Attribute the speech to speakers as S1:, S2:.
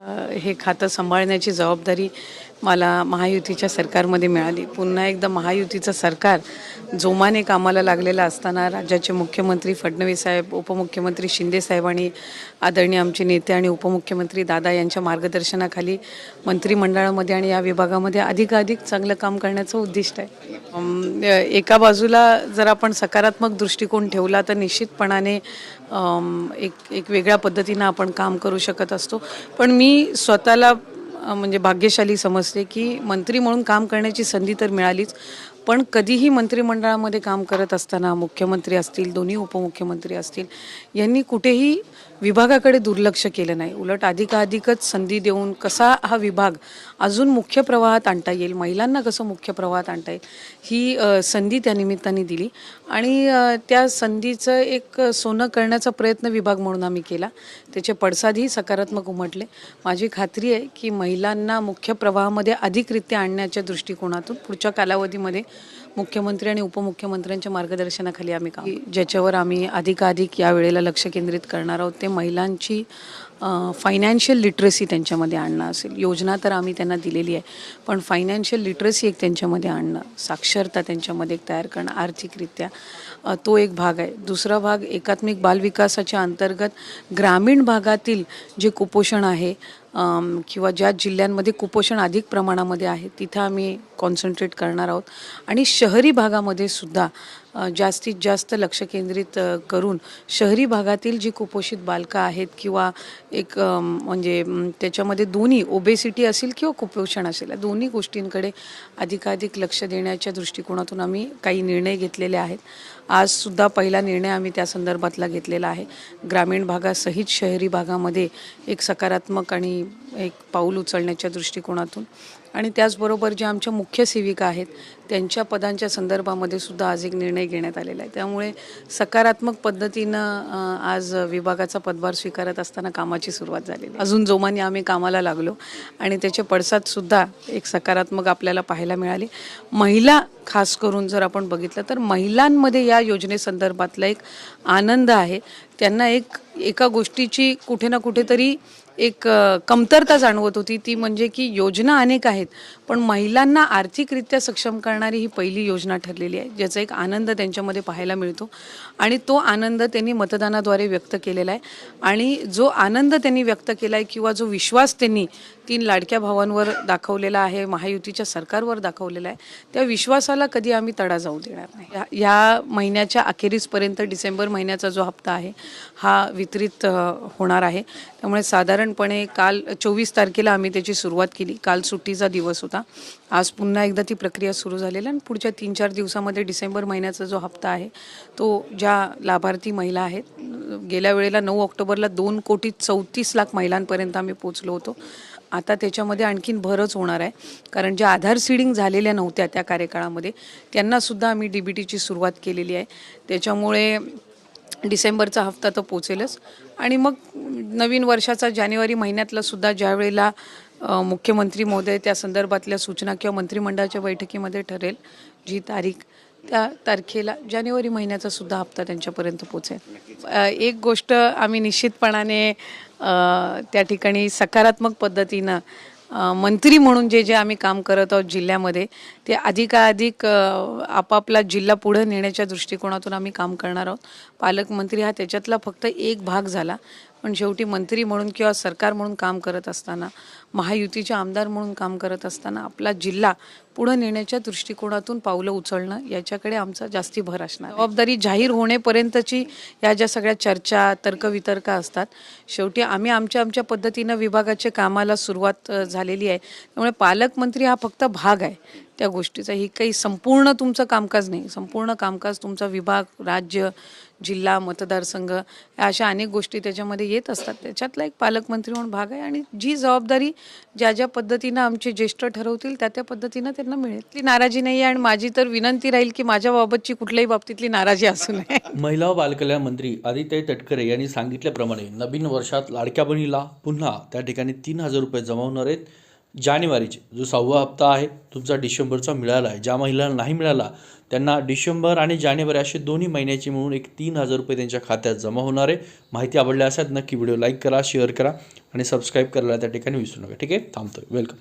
S1: हे खातं सांभाळण्याची जबाबदारी मला महायुतीच्या सरकारमध्ये मिळाली. पुन्हा एकदा महायुतीचं सरकार जोमाने कामाला लागलेलं असताना राज्याचे मुख्यमंत्री फडणवीस साहेब उपमुख्यमंत्री शिंदे साहेब आणि आदरणीय आमचे नेते आणि उपमुख्यमंत्री दादा यांच्या मार्गदर्शनाखाली मंत्रिमंडळामध्ये आणि या विभागामध्ये अधिकाधिक चांगलं काम करण्याचं उद्दिष्ट आहे. एका बाजूला जर आपण सकारात्मक दृष्टिकोन ठेवला तर निश्चितपणाने एक एक वेगळ्या पद्धतीनं आपण काम करू शकत असतो. पण मी स्वतःला म्हणजे भाग्यशाली समजते की मंत्री म्हणून काम करण्याची संधी तर मिळालीच पण कधीही मंत्रिमंडळामध्ये काम करत असताना मुख्यमंत्री असतील दोन्ही उपमुख्यमंत्री असतील यांनी कुठेही विभागाकडे दुर्लक्ष केलं नाही. उलट अधिकाधिकच संधी देऊन कसा हा विभाग अजून मुख्य प्रवाहात आणता येईल महिलांना कसं मुख्य प्रवाहात आणता येईल ही संधी त्या निमित्ताने दिली. आणि त्या संधीचं एक सोनं करण्याचा प्रयत्न विभाग म्हणून आम्ही केला. त्याचे पडसादही सकारात्मक उमटले. माझी खात्री आहे की महिलांना मुख्य प्रवाहामध्ये अधिकरित्या आणण्याच्या दृष्टिकोनातून पुढच्या कालावधीमध्ये मुख्यमंत्री आणि उपमुख्यमंत्र्यांच्या मार्गदर्शनाखाली आम्ही काम ज्याच्यावर आम्ही अधिकाधिक या वेळेला लक्ष केंद्रित करणार आहोत ते महिलांची फायनान्शियल लिटरसी त्यांच्यामध्ये आणणं असेल. योजना तर आम्ही त्यांना दिलेली आहे पण फायनान्शियल लिटरसी एक त्यांच्यामध्ये आणणं साक्षरता त्यांच्यामध्ये एक तयार करणं आर्थिकरित्या. तो एक भाग आहे. दुसरा भाग एकात्मिक बालविकासाच्या अंतर्गत ग्रामीण भागातील जे कुपोषण आहे किंवा ज्या जिल्ह्यांमध्ये कुपोषण अधिक प्रमाणामध्ये आहे तिथं आम्ही कॉन्सन्ट्रेट करणार आहोत. आणि शहरी भागामध्ये सुद्धा जास्तीत जास्त लक्ष केंद्रित करून शहरी भागातील जी कुपोषित बालकं आहेत किंवा एक म्हणजे त्याच्यामध्ये दोन्ही ओबेसिटी असेल किंवा कुपोषण असेल या दोन्ही गोष्टींकडे अधिकाधिक लक्ष देण्याच्या दृष्टिकोनातून आम्ही काही निर्णय घेतलेले आहेत. आजसुद्धा पहिला निर्णय आम्ही त्या संदर्भातला घेतलेला आहे. ग्रामीण भागासहित शहरी भागामध्ये एक सकारात्मक आणि एक पाऊल उचलण्याच्या दृष्टिकोनातून. आणि त्याचबरोबर ज्या आमच्या मुख्य सेविका आहेत त्यांच्या पदांच्या संदर्भामध्ये सुद्धा आज एक निर्णय घेण्यात आलेला आहे. त्यामुळे सकारात्मक पद्धतीनं आज विभागाचा पदभार स्वीकारत असताना कामाची सुरुवात झालेली अजून जोमाने आम्ही कामाला लागलो आणि त्याचे पडसाद सुद्धा एक सकारात्मक आपल्याला पाहायला मिळाली. महिला खास करून जर आपण बघितलं तर महिलांमध्ये या योजनेसंदर्भातला एक आनंद आहे. त्यांना एक एका गोष्टीची कुठे ना कुठेतरी एक कमतरता जाणवत होती. ती म्हणजे की योजना अनेक आहेत पण महिलांना आर्थिकरित्या सक्षम करणारी ही पहिली योजना ठरलेली आहे ज्याचा एक आनंद त्यांच्यामध्ये पाहायला मिळतो. आणि तो आनंद त्यांनी मतदानाद्वारे व्यक्त केलेला आहे. आणि जो आनंद त्यांनी व्यक्त केला आहे किंवा जो विश्वास त्यांनी तीन लाडक्या भावांवर दाखवलेला आहे महायुतीच्या सरकारवर दाखवलेला आहे. त्या विश्वासाला कधी आम्ही तडा जाऊ देणार नाही. या- या महिन्याच्या अखेरीसपर्यंत डिसेंबर महिन्याचा जो हप्ता आहे हा वितरित होणार आहे. त्यामुळे साधारणपणे काल चोवीस तारखेला आम्ही त्याची सुरुवात केली. काल सुट्टीचा दिवस होता. आज पुन्हा एकदा ती प्रक्रिया सुरू झालेली आणि पुढच्या तीन चार दिवसामध्ये डिसेंबर महिन्याचा जो हप्ता आहे तो ज्या लाभार्थी महिला आहेत गेल्या वेळेला नऊ ऑक्टोबरला दोन कोटी चौतीस लाख महिलांपर्यंत आम्ही पोचलो होतो. आता त्याच्यामध्ये आणखीन भरच होणार आहे. कारण ज्या आधार सीडिंग झालेल्या नव्हत्या त्या कार्यकाळामध्ये त्यांनासुद्धा आम्ही डी बी टीची सुरुवात केलेली आहे. त्याच्यामुळे डिसेंबरचा हप्ता तर पोचेलच. आणि मग नवीन वर्षाचा जानेवारी महिन्यातलासुद्धा ज्यावेळेला मुख्यमंत्री महोदय त्या संदर्भातल्या सूचना किंवा मंत्रिमंडळाच्या बैठकीमध्ये ठरेल जी तारीख त्या तारखेला जानेवारी महिन्याचा सुद्धा हप्ता त्यांच्यापर्यंत पोचेल. एक गोष्ट आम्ही निश्चितपणाने त्या ठिकाणी सकारात्मक पद्धतीनं मंत्री म्हणून जे जे आम्ही काम करत आहोत जिल्ह्यामध्ये ते अधिकाधिक आपापला जिल्हा पुढे नेण्याच्या दृष्टिकोनातून आम्ही काम करणार आहोत. पालकमंत्री हा त्याच्यातला फक्त एक भाग झाला. पण शेवटी मंत्री म्हणून किंवा सरकार म्हणून काम करत असताना महायुतीचे आमदार म्हणून काम करत असताना आपला जिल्हा पुढे नेण्याच्या दृष्टिकोनातून पावलं उचलणं याच्याकडे आमचा जास्ती भर असणार जबाबदारी जाहीर होण्यापर्यंतची या ज्या सगळ्या चर्चा तर्कवितर्क असतात शेवटी आम्ही आमच्या आमच्या पद्धतीनं विभागाच्या कामाला सुरुवात झालेली आहे. त्यामुळे पालकमंत्री हा फक्त भाग आहे. त्या गोष्टीचा. ही काही संपूर्ण तुमचं कामकाज नाही. संपूर्ण कामकाज तुमचा विभाग राज्य जिल्हा मतदारसंघ या अशा अनेक गोष्टी त्याच्यामध्ये येत असतात. त्याच्यातला एक पालकमंत्री म्हणून भाग आहे आणि जी जबाबदारी ज्या ज्या पद्धतीनं आमचे ज्येष्ठ ठरवतील त्या त्या पद्धतीनं त्यांना मिळेल. ती नाराजी नाही आहे आणि माझी तर विनंती राहील की माझ्या बाबतची कुठल्याही बाबतीतली नाराजी असू नये.
S2: महिला व बालकल्याण मंत्री आदित्य तटकरे यांनी सांगितल्याप्रमाणे नवीन वर्षात लाडक्या बहिणीला पुन्हा त्या ठिकाणी तीन हजार रुपये जमावणार आहेत. जानेवारीचे जो सहावा हप्ता आहे तुमचा डिसेंबरचा मिळाला आहे. ज्या महिलांना नाही मिळाला त्यांना डिसेंबर आणि जानेवारी असे दोन्ही महिन्याची मिळून एक तीन हजार रुपये त्यांच्या खात्यात जमा होणार आहे. माहिती आवडली असेल नक्की व्हिडिओ लाईक करा शेअर करा आणि सबस्क्राईब करायला त्या ठिकाणी विसरू नका. ठीक आहे? थांबतोय. वेलकम.